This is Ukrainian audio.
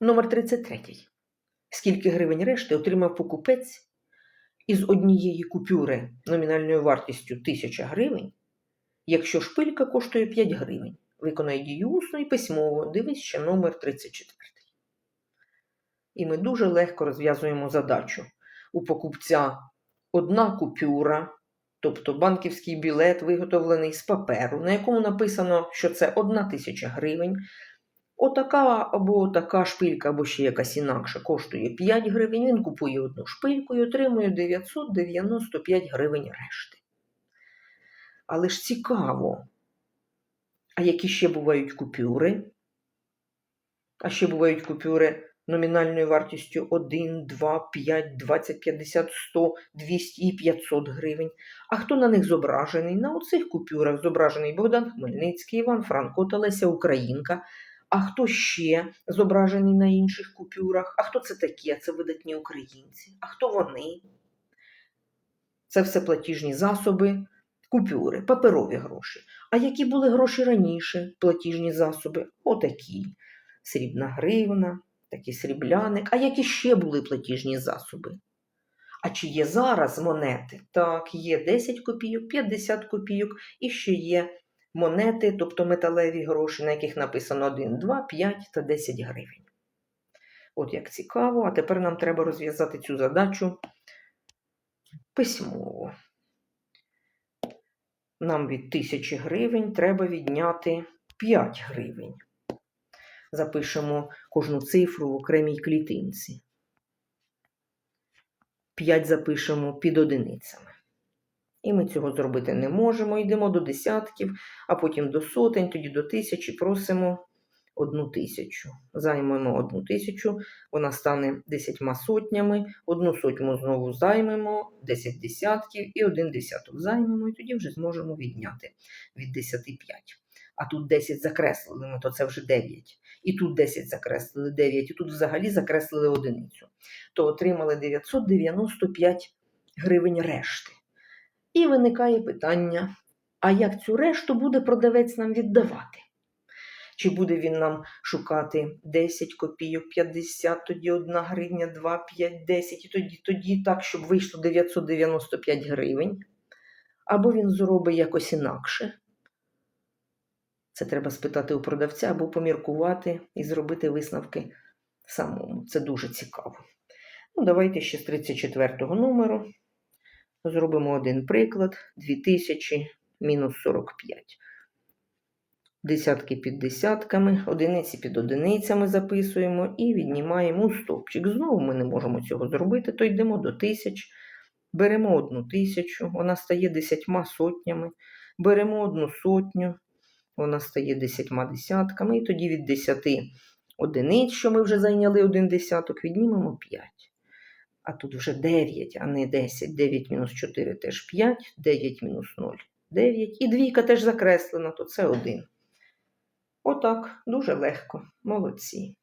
Номер 33. Скільки гривень решти отримав покупець із однієї купюри номінальною вартістю 1000 гривень, якщо шпилька коштує 5 гривень? Виконай дію усно і письмово. Дивись ще номер 34. І ми дуже легко розв'язуємо задачу. У покупця одна купюра, тобто банківський білет, виготовлений з паперу, на якому написано, що це одна тисяча гривень. Отака або така шпилька, або ще якась інакша, коштує 5 гривень. Він купує одну шпильку і отримує 995 гривень решти. Але ж цікаво, а які ще бувають купюри? А ще бувають купюри номінальною вартістю 1, 2, 5, 20, 50, 100, 200 і 500 гривень. А хто на них зображений? На оцих купюрах зображений Богдан Хмельницький, Іван Франко та Леся Українка. А хто ще зображений на інших купюрах? А хто це такі? А це видатні українці. А хто вони? Це все платіжні засоби, купюри, паперові гроші. А які були гроші раніше, платіжні засоби? Отакі. Срібна гривна, такий срібляник. А які ще були платіжні засоби? А чи є зараз монети? Так, є 10 копійок, 50 копійок і ще є монети, тобто металеві гроші, на яких написано 1, 2, 5 та 10 гривень. От як цікаво, а тепер нам треба розв'язати цю задачу письмово. Нам від 1000 гривень треба відняти 5 гривень. Запишемо кожну цифру в окремій клітинці. 5 запишемо під одиницями. І ми цього зробити не можемо. Йдемо до десятків, а потім до сотень, тоді до тисячі, просимо одну тисячу. Займемо одну тисячу, вона стане десятьма сотнями, одну сотню знову займемо, 10 десятків і один десяток займемо, і тоді вже зможемо відняти від 10 5. А тут 10 закреслили ми, то це вже 9. І тут 10 закреслили 9, і тут взагалі закреслили одиницю. То отримали 995 гривень решти. І виникає питання: а як цю решту буде продавець нам віддавати? Чи буде він нам шукати 10 копійок, 50, тоді 1 гривня, 2, 5, 10, і тоді, тоді так, щоб вийшло 995 гривень? Або він зробить якось інакше. Це треба спитати у продавця або поміркувати і зробити висновки самому. Це дуже цікаво. Ну, Давайте ще з 34 номеру. Зробимо один приклад. 2000 мінус 45. Десятки під десятками, одиниці під одиницями записуємо і віднімаємо стовпчик. Знову ми не можемо цього зробити, то йдемо до тисяч. Беремо одну тисячу, вона стає десятьма сотнями. Беремо одну сотню, вона стає десятьма десятками. І тоді від 10 одиниць, що ми вже зайняли один десяток, віднімемо 5. А тут вже 9, а не 10. 9 мінус 4 теж 5, 9 мінус 0 9. І двійка теж закреслена, то це 1. Отак, дуже легко. Молодці.